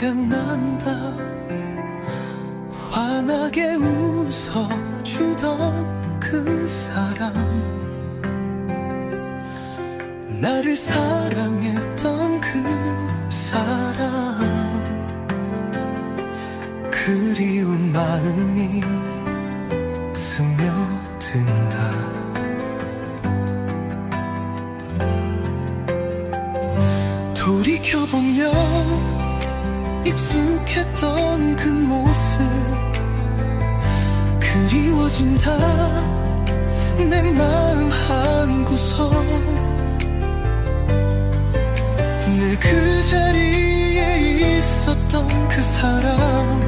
생각난다. 환하게 웃어주던 그 사람. 나를 사랑했던 그 사람. 그리운 마음이 스며든다. 돌이켜보면 익숙했던 그 모습 그리워진다. 내 마음 한 구석. 늘 그 자리에 있었던 그 사람.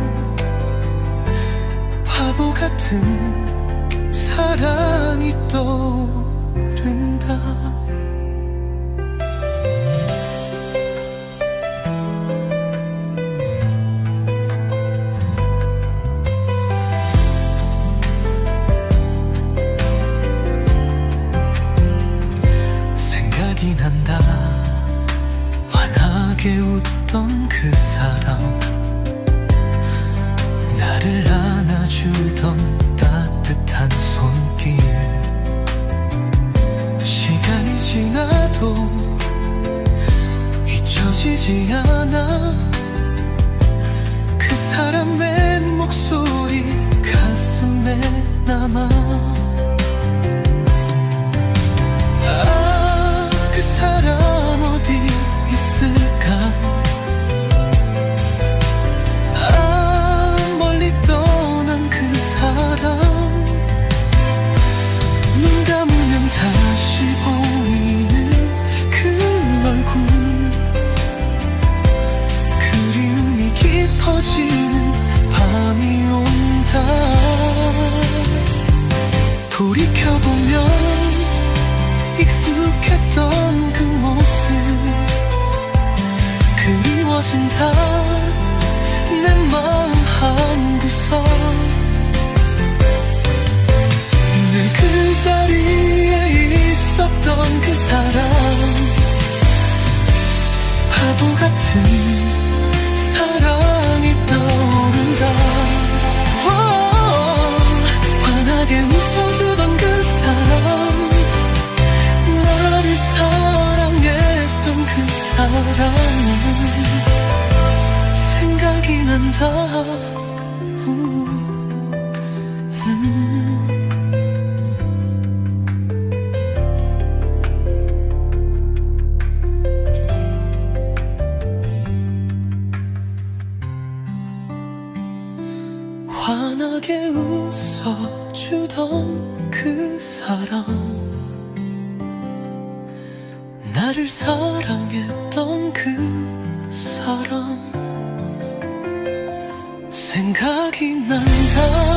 바보 같은 사랑이 떠 웃던 그 사람. 나를 안아주던 따뜻한 손길. 시간이 지나도 잊혀지지 않아. 그 사람의 목소리 가슴에 남아 아, 그리 음. 환하게 웃어주던 그 사람 나를 사랑했던 Oh.